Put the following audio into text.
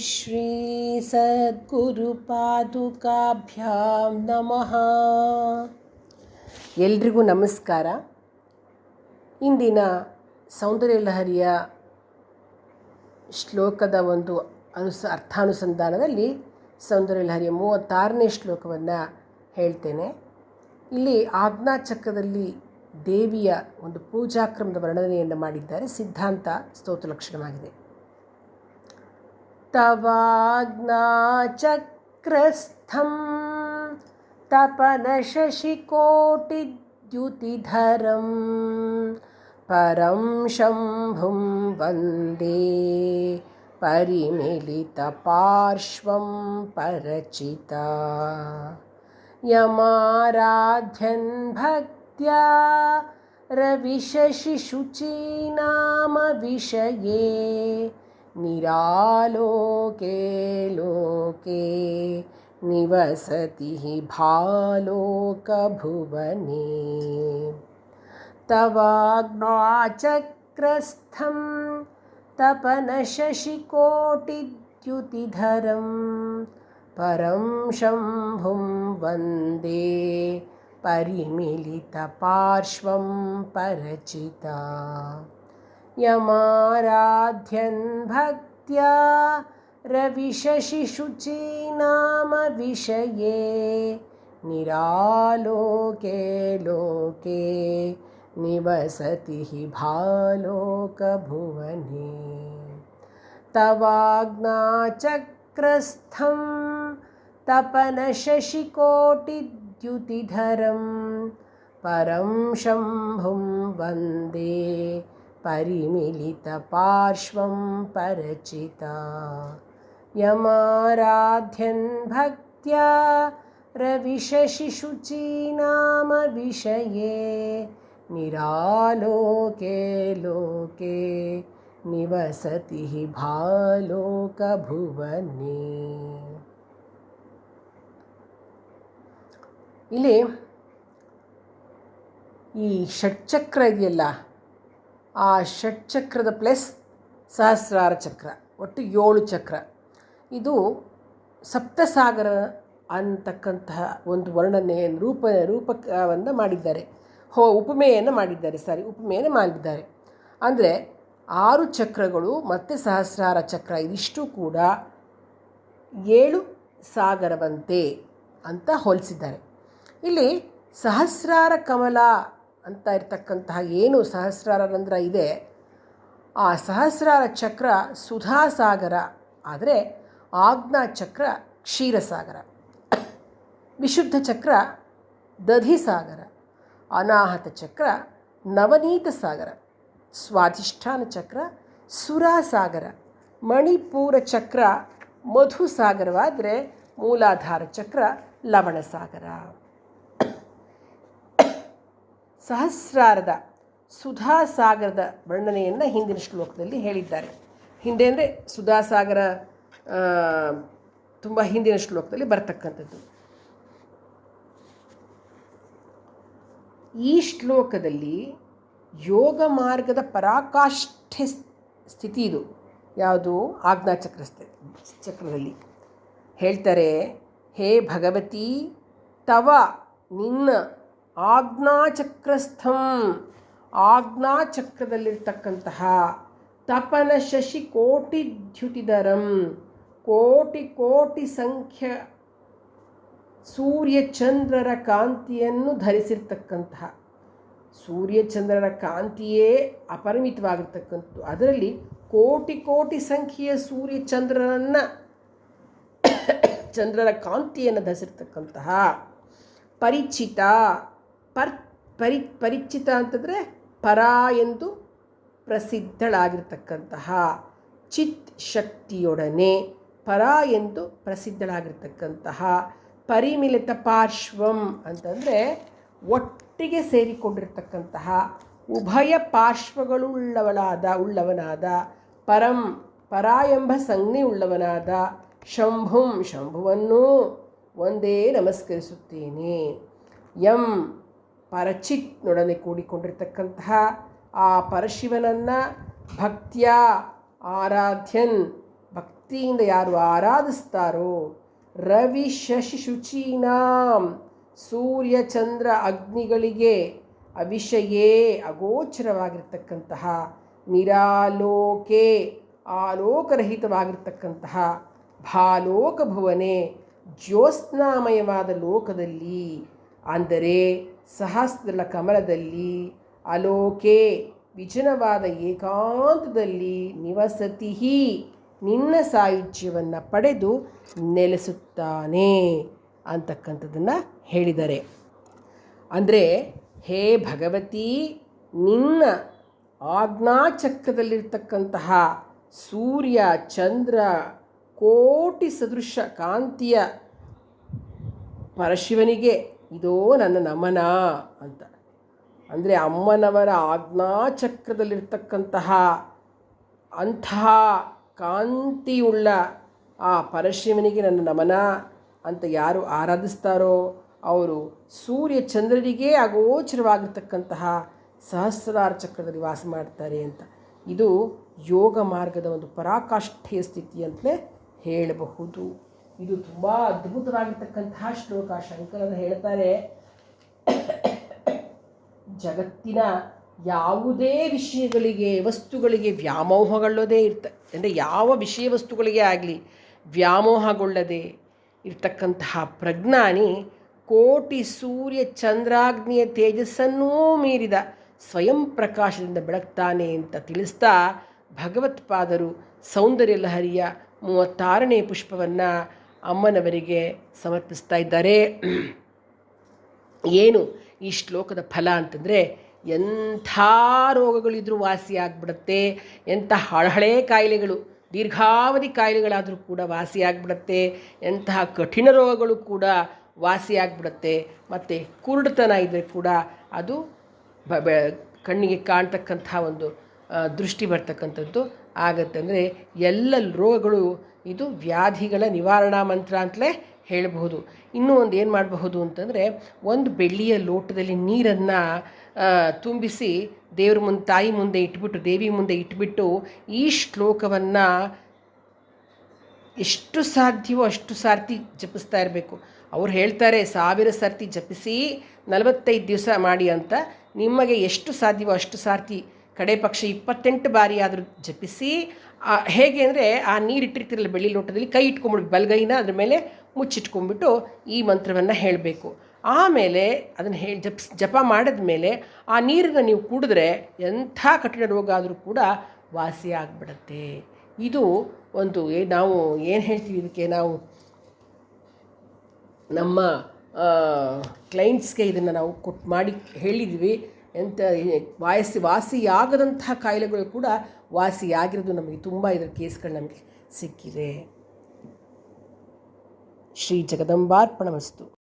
ಶ್ರೀ ಸದ್ಗುರುಪಾದುಕಾಭ್ಯಾಂ ನಮಃ ಎಲ್ರಿಗೂ ನಮಸ್ಕಾರ. ಇಂದಿನ ಸೌಂದರ್ಯ ಲಹರಿಯ ಶ್ಲೋಕದ ಒಂದು ಅನುಸ, ಅರ್ಥಾನುಸಂಧಾನದಲ್ಲಿ ಸೌಂದರ್ಯ ಲಹರಿಯ ಮೂವತ್ತಾರನೇ ಶ್ಲೋಕವನ್ನು ಹೇಳ್ತೇನೆ. ಇಲ್ಲಿ ಆಜ್ಞಾಚಕ್ರದಲ್ಲಿ ದೇವಿಯ ಒಂದು ಪೂಜಾಕ್ರಮದ ವರ್ಣನೆಯನ್ನು ಮಾಡಿದ್ದಾರೆ. ಸಿದ್ಧಾಂತ ಸ್ತೋತ್ರ ಲಕ್ಷಣವಾಗಿದೆ. तवाज्ञाचक्रस्थं तपनशशिकोटिद्युतिधरं परं शम्भुं वन्दे परिमिलितपार्श्वं परचिता। यमाराध्यन् भक्त्या रविशशिशुचीनामविषये निरालोके लोके निवसति हि भालोकभुवने। तवाग्नाचक्रस्थं तपनशशिकोटिद्युतिधरं परं शम्भुं वन्दे परिमिलितपार्श्वं परचिता यमाराध्यन् भक्त्या रविशशिशुचीनामविषये निरालोके लोके निवसति हि भालोकभुवने। तवाग्नाचक्रस्थं तपनशशिकोटिद्युतिधरं परं शम्भुं वन्दे परिमिलितपार्श्वं परचिता यमाराध्यन् भक्त्या रविशशिशुचीनामविषये निरालोके लोके निवसति हि भालोकभुवने ಇಲ್ಲಿ ಈ ಷಟ್ಚಕ್ರ ಇದೆಯಲ್ಲ ಆ ಷಟ್ಚಕ್ರದ ಪ್ಲಸ್ ಸಹಸ್ರಾರ ಚಕ್ರ, ಒಟ್ಟು ಏಳು ಚಕ್ರ. ಇದು ಸಪ್ತಸಾಗರ ಅಂತಕ್ಕಂತಹ ಒಂದು ವರ್ಣನೆ ರೂಪ, ರೂಪಕವನ್ನು ಮಾಡಿದ್ದಾರೆ. ಹೋ, ಉಪಮೆಯನ್ನು ಮಾಡಿದ್ದಾರೆ ಸಾರಿ ಉಪಮೆಯನ್ನು ಮಾಡಿದ್ದಾರೆ. ಅಂದರೆ ಆರು ಚಕ್ರಗಳು ಮತ್ತು ಸಹಸ್ರಾರ ಚಕ್ರ, ಇದಿಷ್ಟು ಕೂಡ ಏಳು ಸಾಗರವಂತೆ ಅಂತ ಹೋಲಿಸಿದ್ದಾರೆ. ಇಲ್ಲಿ ಸಹಸ್ರಾರ ಕಮಲ ಅಂತ ಇರತಕ್ಕಂತಹ ಏನು ಸಹಸ್ರಾರ ರಂಧ್ರ ಇದೆ, ಆ ಸಹಸ್ರಾರ ಚಕ್ರ ಸುಧಾಸಾಗರ, ಆದರೆ ಆಜ್ಞಾ ಚಕ್ರ ಕ್ಷೀರಸಾಗರ. ವಿಶುದ್ಧ ಚಕ್ರ ದಧಿಸಾಗರ, ಅನಾಹತ ಚಕ್ರ ನವನೀತ ಸಾಗರ, ಸ್ವಾಧಿಷ್ಠಾನ ಚಕ್ರ ಸುರಾಸಾಗರ, ಮಣಿಪೂರ ಚಕ್ರ ಮಧುಸಾಗರವಾದರೆ ಮೂಲಾಧಾರ ಚಕ್ರ ಲವಣಸಾಗರ. ಸಹಸ್ರಾರದ ಸುಧಾಸಾಗರದ ವರ್ಣನೆಯನ್ನು ಹಿಂದಿನ ಶ್ಲೋಕದಲ್ಲಿ ಹೇಳಿದ್ದಾರೆ. ಹಿಂದೆ ಅಂದರೆ ಸುಧಾಸಾಗರ ತುಂಬ ಹಿಂದಿನ ಶ್ಲೋಕದಲ್ಲಿ ಬರ್ತಕ್ಕಂಥದ್ದು. ಈ ಶ್ಲೋಕದಲ್ಲಿ ಯೋಗ ಮಾರ್ಗದ ಪರಾಕಾಷ್ಠೆ ಸ್ಥಿತಿ ಇದು. ಯಾವುದು? ಆಜ್ಞಾಚಕ್ರ ಚಕ್ರದಲ್ಲಿ. ಹೇಳ್ತಾರೆ, ಹೇ ಭಗವತಿ, ತವ ನಿನ್ನ ಆಜ್ಞಾಚಕ್ರಸ್ಥಂ. ಆಜ್ಞಾಚಕ್ರದಲ್ಲಿರ್ತಕ್ಕಂತಹ ತಪನ ಶಶಿ ಕೋಟಿ ದ್ಯುತಿದರಂ ಕೋಟಿ ಕೋಟಿ ಸಂಖ್ಯ ಸೂರ್ಯಚಂದ್ರರ ಕಾಂತಿಯನ್ನು ಧರಿಸಿರ್ತಕ್ಕಂತಹ. ಸೂರ್ಯಚಂದ್ರರ ಕಾಂತಿಯೇ ಅಪರಿಮಿತವಾಗಿರ್ತಕ್ಕಂಥದ್ದು. ಅದರಲ್ಲಿ ಕೋಟಿ ಕೋಟಿ ಸಂಖ್ಯೆಯ ಸೂರ್ಯಚಂದ್ರರನ್ನು ಚಂದ್ರರ ಕಾಂತಿಯನ್ನು ಧರಿಸಿರ್ತಕ್ಕಂತಹ ಪರಿಚಿತ ಪರ್, ಪರಿ, ಪರಿಚಿತ ಅಂತಂದರೆ ಪರ ಎಂದು ಪ್ರಸಿದ್ಧಳಾಗಿರ್ತಕ್ಕಂತಹ ಚಿತ್ ಶಕ್ತಿಯೊಡನೆ ಪರ ಎಂದು ಪ್ರಸಿದ್ಧಳಾಗಿರ್ತಕ್ಕಂತಹ ಪರಿಮಿಲಿತ ಪಾರ್ಶ್ವಂ ಅಂತಂದರೆ ಒಟ್ಟಿಗೆ ಸೇರಿಕೊಂಡಿರ್ತಕ್ಕಂತಹ ಉಭಯ ಪಾರ್ಶ್ವಗಳುಳ್ಳವಳಾದ, ಉಳ್ಳವನಾದ, ಪರಂ ಪರ ಎಂಬ ಸಂಜ್ಞೆ ಉಳ್ಳವನಾದ ಶಂಭುಂ, ಶಂಭುವನ್ನು ಒಂದೇ ನಮಸ್ಕರಿಸುತ್ತೇನೆ. ಎಂ ಪರಚಿತ್ನೊಡನೆ ಕೂಡಿಕೊಂಡಿರ್ತಕ್ಕಂತಹ ಆ ಪರಶಿವನನ್ನು ಭಕ್ತಿಯ ಆರಾಧ್ಯನ್, ಭಕ್ತಿಯಿಂದ ಯಾರು ಆರಾಧಿಸ್ತಾರೋ, ರವಿ ಶಶಿ ಶುಚೀನಾಂ, ಸೂರ್ಯ ಚಂದ್ರ ಅಗ್ನಿಗಳಿಗೆ ಅವಿಷಯೇ ಅಗೋಚರವಾಗಿರ್ತಕ್ಕಂತಹ, ನಿರಾಲೋಕೆ ಆಲೋಕರಹಿತವಾಗಿರ್ತಕ್ಕಂತಹ ಭಾಲೋಕ ಭುವನೆ ಜ್ಯೋತ್ಸ್ನಾಮಯವಾದ ಲೋಕದಲ್ಲಿ ಅಂದರೆ ಸಹಸ್ರಲ ಕಮಲದಲ್ಲಿ ಅಲೋಕೆ ವಿಜನವಾದ ಏಕಾಂತದಲ್ಲಿ ನಿವಸತಿ ನಿನ್ನ ಸಾಯುಜ್ಯವನ್ನು ಪಡೆದು ನೆಲೆಸುತ್ತಾನೆ ಅಂತಕ್ಕಂಥದ್ದನ್ನು ಹೇಳಿದ್ದಾರೆ ಅಂದರೆ ಹೇ ಭಗವತಿ, ನಿನ್ನ ಆಜ್ಞಾಚಕ್ರದಲ್ಲಿರ್ತಕ್ಕಂತಹ ಸೂರ್ಯ, ಚಂದ್ರ, ಕೋಟಿ ಸದೃಶ ಕಾಂತಿಯ ಪರಶಿವನಿಗೆ ಇದೋ ನನ್ನ ನಮನ ಅಂತ. ಅಂದರೆ ಅಮ್ಮನವರ ಆಜ್ಞಾಚಕ್ರದಲ್ಲಿರ್ತಕ್ಕಂತಹ ಅಂತಹ ಕಾಂತಿಯುಳ್ಳ ಆ ಪರಶಿವನಿಗೆ ನನ್ನ ನಮನ ಅಂತ ಯಾರು ಆರಾಧಿಸ್ತಾರೋ ಅವರು ಸೂರ್ಯ ಚಂದ್ರರಿಗೆ ಅಗೋಚರವಾಗಿರ್ತಕ್ಕಂತಹ ಸಹಸ್ರಾರ ಚಕ್ರದಲ್ಲಿ ವಾಸ ಮಾಡ್ತಾರೆ ಅಂತ. ಇದು ಯೋಗ ಮಾರ್ಗದ ಒಂದು ಪರಾಕಾಷ್ಠೆಯ ಸ್ಥಿತಿ ಅಂತಲೇ ಹೇಳಬಹುದು. ಇದು ತುಂಬ ಅದ್ಭುತವಾಗಿರ್ತಕ್ಕಂತಹ ಶ್ಲೋಕ. ಶಂಕರರು ಹೇಳ್ತಾರೆ, ಜಗತ್ತಿನ ಯಾವುದೇ ವಿಷಯಗಳಿಗೆ, ವಸ್ತುಗಳಿಗೆ ವ್ಯಾಮೋಹಗೊಳ್ಳೋದೇ ಇರ್ತ, ಅಂದರೆ ಯಾವ ವಿಷಯ ವಸ್ತುಗಳಿಗೆ ಆಗಲಿ ವ್ಯಾಮೋಹಗೊಳ್ಳದೆ ಇರ್ತಕ್ಕಂತಹ ಪ್ರಜ್ಞಾನಿ ಕೋಟಿ ಸೂರ್ಯ ಚಂದ್ರಾಗ್ನಿಯ ತೇಜಸ್ಸನ್ನೂ ಮೀರಿದ ಸ್ವಯಂ ಪ್ರಕಾಶದಿಂದ ಬೆಳಗ್ತಾನೆ ಅಂತ ತಿಳಿಸ್ತಾ ಭಗವತ್ಪಾದರು ಸೌಂದರ್ಯ ಲಹರಿಯ ಮೂವತ್ತಾರನೇ ಪುಷ್ಪವನ್ನು ಅಮ್ಮನವರಿಗೆ ಸಮರ್ಪಿಸ್ತಾ ಇದ್ದಾರೆ. ಏನು ಈ ಶ್ಲೋಕದ ಫಲ ಅಂತಂದರೆ ಎಂಥ ರೋಗಗಳಿದ್ರೂ ವಾಸಿ ಎಂಥ ಹಳಹಳೆ ಕಾಯಿಲೆಗಳು, ದೀರ್ಘಾವಧಿ ಕಾಯಿಲೆಗಳಾದರೂ ಕೂಡ ವಾಸಿ ಆಗಿಬಿಡುತ್ತೆ ಎಂತಹ ಕಠಿಣ ರೋಗಗಳು ಕೂಡ ವಾಸಿ ಮತ್ತು ಕುರುಡುತನ ಇದ್ದರೆ ಕೂಡ ಅದು ಕಣ್ಣಿಗೆ ಕಾಣ್ತಕ್ಕಂಥ ಒಂದು ದೃಷ್ಟಿ ಬರ್ತಕ್ಕಂಥದ್ದು. ಆಗತ್ತೆ ಅಂದರೆ ಎಲ್ಲ ರೋಗಗಳು, ಇದು ವ್ಯಾಧಿಗಳ ನಿವಾರಣಾ ಮಂತ್ರ ಅಂತಲೇ ಹೇಳಬಹುದು. ಇನ್ನೂ ಒಂದು ಏನು ಮಾಡಬಹುದು ಅಂತಂದರೆ, ಒಂದು ಬೆಳ್ಳಿಯ ಲೋಟದಲ್ಲಿ ನೀರನ್ನು ತುಂಬಿಸಿ ದೇವ್ರ ಮುಂದೆ, ತಾಯಿ ಮುಂದೆ ಇಟ್ಬಿಟ್ಟು, ದೇವಿ ಮುಂದೆ ಇಟ್ಬಿಟ್ಟು ಈ ಶ್ಲೋಕವನ್ನು ಎಷ್ಟು ಸಾಧ್ಯವೋ ಅಷ್ಟು ಸಾರ್ತಿ ಜಪಿಸ್ತಾ ಇರಬೇಕು. ಅವ್ರು ಹೇಳ್ತಾರೆ, ಸಾವಿರ ಸರ್ತಿ ಜಪಿಸಿ ನಲವತ್ತೈದು ದಿವಸ ಮಾಡಿ ಅಂತ. ನಿಮಗೆ ಎಷ್ಟು ಸಾಧ್ಯವೋ ಅಷ್ಟು ಸಾರ್ತಿ ಕಡೆ ಪಕ್ಷ ಇಪ್ಪತ್ತೆಂಟು ಬಾರಿ ಆದರೂ ಜಪಿಸಿ ಹೇಗೆ ಅಂದರೆ ಆ ನೀರು ಇಟ್ಟಿರ್ತಿರಲ್ಲ ಬೆಳ್ಳಿ ಲೋಟದಲ್ಲಿ ಕೈ ಇಟ್ಕೊಂಬಿಟ್ಟು ಬಲಗೈನ ಅದ್ರ ಮೇಲೆ ಮುಚ್ಚಿಟ್ಕೊಂಡ್ಬಿಟ್ಟು ಈ ಮಂತ್ರವನ್ನು ಹೇಳಬೇಕು. ಆಮೇಲೆ ಅದನ್ನು ಹೇಳಿ ಜಪ್ ಜಪ ಮಾಡಿದ ಮೇಲೆ ಆ ನೀರನ್ನು ನೀವು ಕುಡಿದ್ರೆ ಎಂಥ ಕಠಿಣ ರೋಗ ಆದರೂ ಕೂಡ ವಾಸಿ ಆಗಿಬಿಡತ್ತೆ. ಇದು ಒಂದು ನಾವು ಏನು ಹೇಳ್ತೀವಿ ಇದಕ್ಕೆ, ನಾವು ನಮ್ಮ ಕ್ಲೈಂಟ್ಸ್ಗೆ ಇದನ್ನು ನಾವು ಕೊಟ್ಟು ಮಾಡಿ ಹೇಳಿದ್ವಿ. ಎಂಥ ವಾಯಸಿ ವಾಸಿಯಾಗದಂತಹ ಕಾಯಿಲೆಗಳು ಕೂಡ ವಾಸಿಯಾಗಿರೋದು ನಮಗೆ ತುಂಬ ಇದರ ಕೇಸ್ಗಳು ನಮಗೆ ಸಿಕ್ಕಿದೆ. ಶ್ರೀ ಜಗದಂಬಾರ್ಪಣಮಸ್ತು.